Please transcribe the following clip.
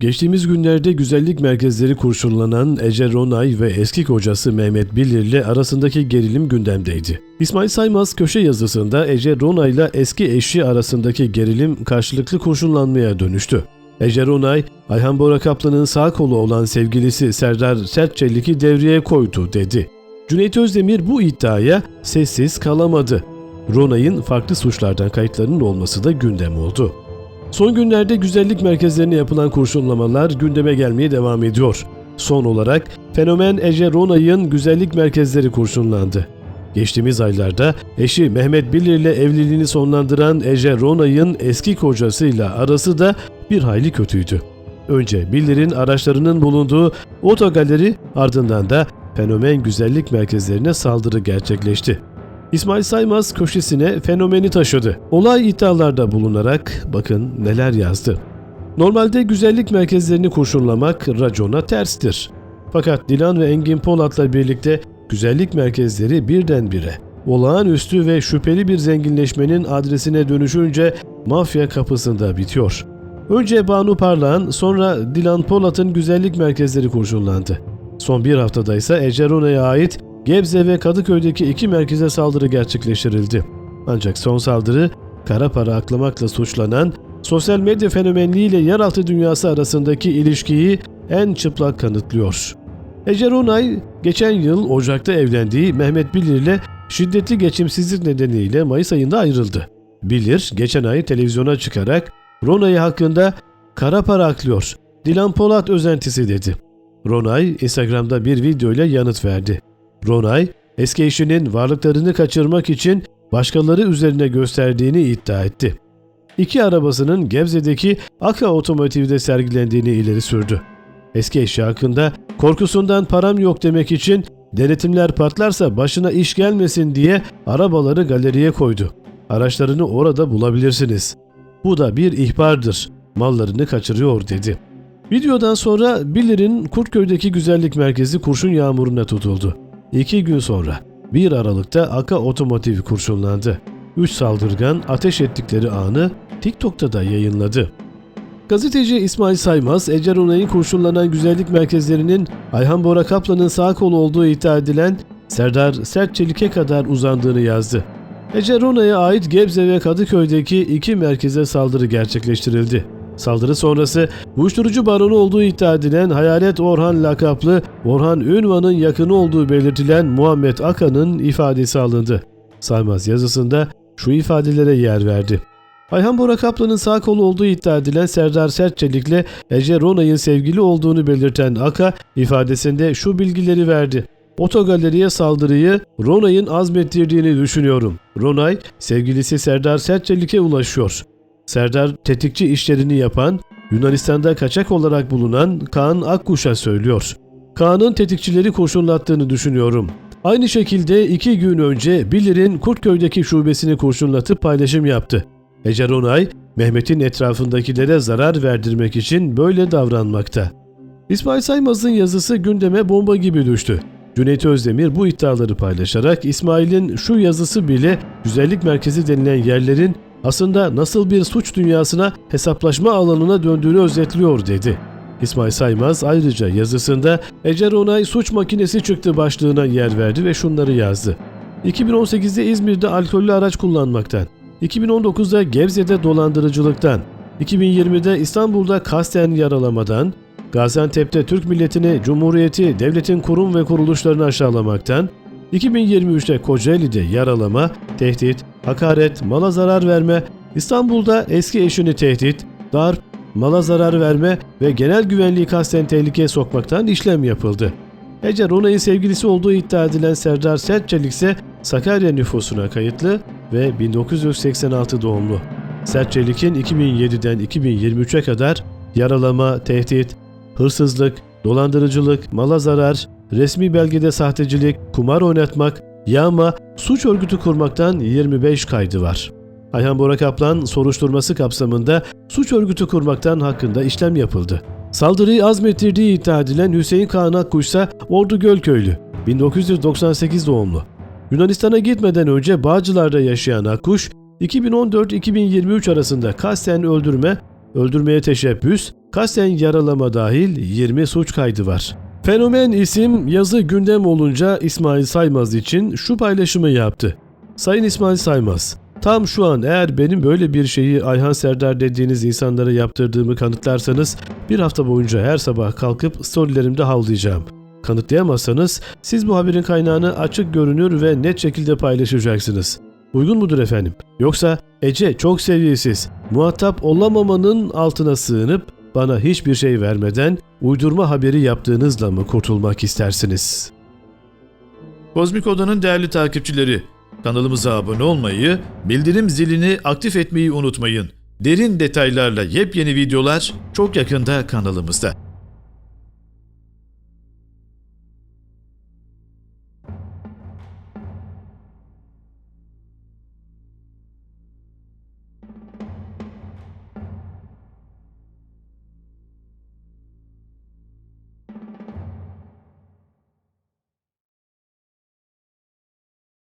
Geçtiğimiz günlerde güzellik merkezleri kurşunlanan Ece Ronay ve eski kocası Mehmet Bilir ile arasındaki gerilim gündemdeydi. İsmail Saymaz köşe yazısında Ece Ronay ile eski eşi arasındaki gerilim karşılıklı kurşunlanmaya dönüştü. Ece Ronay, Ayhan Bora Kaplan'ın sağ kolu olan sevgilisi Serdar Sertçelik'i devreye koydu dedi. Cüneyt Özdemir bu iddiaya sessiz kalamadı. Ronay'ın farklı suçlardan kayıtlarının olması da gündem oldu. Son günlerde güzellik merkezlerine yapılan kurşunlamalar gündeme gelmeye devam ediyor. Son olarak fenomen Ece Ronay'ın güzellik merkezleri kurşunlandı. Geçtiğimiz aylarda eşi Mehmet Bilir ile evliliğini sonlandıran Ece Ronay'ın eski kocasıyla arası da bir hayli kötüydü. Önce Bilir'in araçlarının bulunduğu otogaleri ardından da fenomen güzellik merkezlerine saldırı gerçekleşti. İsmail Saymaz köşesine fenomeni taşıdı. Olay iddialarda bulunarak bakın neler yazdı. Normalde güzellik merkezlerini kurşunlamak racona terstir. Fakat Dilan ve Engin Polat'la birlikte güzellik merkezleri birdenbire olağanüstü ve şüpheli bir zenginleşmenin adresine dönüşünce mafya kapısında bitiyor. Önce Banu Parlağan sonra Dilan Polat'ın güzellik merkezleri kurşunlandı. Son bir haftada ise Ece Rona'ya ait Gebze ve Kadıköy'deki iki merkeze saldırı gerçekleştirildi. Ancak son saldırı kara para aklamakla suçlanan sosyal medya fenomenliğiyle yeraltı dünyası arasındaki ilişkiyi en çıplak kanıtlıyor. Ece Ronay geçen yıl Ocak'ta evlendiği Mehmet Bilir ile şiddetli geçimsizlik nedeniyle Mayıs ayında ayrıldı. Bilir geçen ay televizyona çıkarak Ronay hakkında kara para aklıyor, Dilan Polat özentisi dedi. Ronay Instagram'da bir video ile yanıt verdi. Ronay, eski eşinin varlıklarını kaçırmak için başkaları üzerine gösterdiğini iddia etti. İki arabasının Gebze'deki Aka Otomotiv'de sergilendiğini ileri sürdü. Eski eşi hakkında korkusundan param yok demek için denetimler patlarsa başına iş gelmesin diye arabaları galeriye koydu. Araçlarını orada bulabilirsiniz. Bu da bir ihbardır. Mallarını kaçırıyor dedi. Videodan sonra Bilir'in Kurtköy'deki güzellik merkezi kurşun yağmuruna tutuldu. İki gün sonra 1 Aralık'ta Aka Otomotiv kurşunlandı. Üç saldırgan ateş ettikleri anı TikTok'ta da yayınladı. Gazeteci İsmail Saymaz, Ece Ronay'ın kurşunlanan güzellik merkezlerinin Ayhan Bora Kaplan'ın sağ kolu olduğu iddia edilen Serdar Sertçelik'e kadar uzandığını yazdı. Ece Ronay'a ait Gebze ve Kadıköy'deki iki merkeze saldırı gerçekleştirildi. Saldırı sonrası uyuşturucu baronu olduğu iddia edilen Hayalet Orhan lakaplı Orhan Ünvan'ın yakını olduğu belirtilen Muhammed Akan'ın ifadesi alındı. Saymaz yazısında şu ifadelere yer verdi. Ayhan Bora Kaplan'ın sağ kolu olduğu iddia edilen Serdar Sertçelik'le Ece Ronay'ın sevgili olduğunu belirten Aka ifadesinde şu bilgileri verdi. Otogaleriye saldırıyı Ronay'ın azmettirdiğini düşünüyorum. Ronay, sevgilisi Serdar Sertçelik'e ulaşıyor. Serdar tetikçi işlerini yapan, Yunanistan'da kaçak olarak bulunan Kaan Akkuş'a söylüyor. Kaan'ın tetikçileri kurşunlattığını düşünüyorum. Aynı şekilde iki gün önce Bilir'in Kurtköy'deki şubesini kurşunlatıp paylaşım yaptı. Ece Ronay, Mehmet'in etrafındakilere zarar verdirmek için böyle davranmakta. İsmail Saymaz'ın yazısı gündeme bomba gibi düştü. Cüneyt Özdemir bu iddiaları paylaşarak İsmail'in şu yazısı bile güzellik merkezi denilen yerlerin aslında nasıl bir suç dünyasına hesaplaşma alanına döndüğünü özetliyor dedi. İsmail Saymaz ayrıca yazısında Ece Ronay suç makinesi çıktı başlığına yer verdi ve şunları yazdı. 2018'de İzmir'de alkollü araç kullanmaktan, 2019'da Gebze'de dolandırıcılıktan, 2020'de İstanbul'da kasten yaralamadan, Gaziantep'te Türk milletini, cumhuriyeti, devletin kurum ve kuruluşlarını aşağılamaktan, 2023'te Kocaeli'de yaralama, tehdit, hakaret, mala zarar verme, İstanbul'da eski eşini tehdit, darp, mala zarar verme ve genel güvenliği kasten tehlikeye sokmaktan işlem yapıldı. Ece Ronay'ın sevgilisi olduğu iddia edilen Serdar Sertçelik ise Sakarya nüfusuna kayıtlı ve 1986 doğumlu. Sertçelik'in 2007'den 2023'e kadar yaralama, tehdit, hırsızlık, dolandırıcılık, mala zarar, resmi belgede sahtecilik, kumar oynatmak, yağma, suç örgütü kurmaktan 25 kaydı var. Ayhan Bora Kaplan soruşturması kapsamında suç örgütü kurmaktan hakkında işlem yapıldı. Saldırıyı azmettirdiği iddia edilen Hüseyin Kaan Akkuş ise Ordu Gölköylü, 1998 doğumlu. Yunanistan'a gitmeden önce Bağcılar'da yaşayan Akkuş, 2014-2023 arasında kasten öldürme, öldürmeye teşebbüs, kasten yaralama dahil 20 suç kaydı var. Fenomen isim yazı gündem olunca İsmail Saymaz için şu paylaşımı yaptı. Sayın İsmail Saymaz, tam şu an eğer benim böyle bir şeyi Ayhan Serdar dediğiniz insanlara yaptırdığımı kanıtlarsanız bir hafta boyunca her sabah kalkıp storylerimde havlayacağım. Kanıtlayamazsanız siz bu haberin kaynağını açık görünür ve net şekilde paylaşacaksınız. Uygun mudur efendim? Yoksa Ece çok seviyesiz, muhatap olamamanın altına sığınıp bana hiçbir şey vermeden uydurma haberi yaptığınızla mı kurtulmak istersiniz? Kozmik Oda'nın değerli takipçileri, kanalımıza abone olmayı, bildirim zilini aktif etmeyi unutmayın. Derin detaylarla yepyeni videolar çok yakında kanalımızda.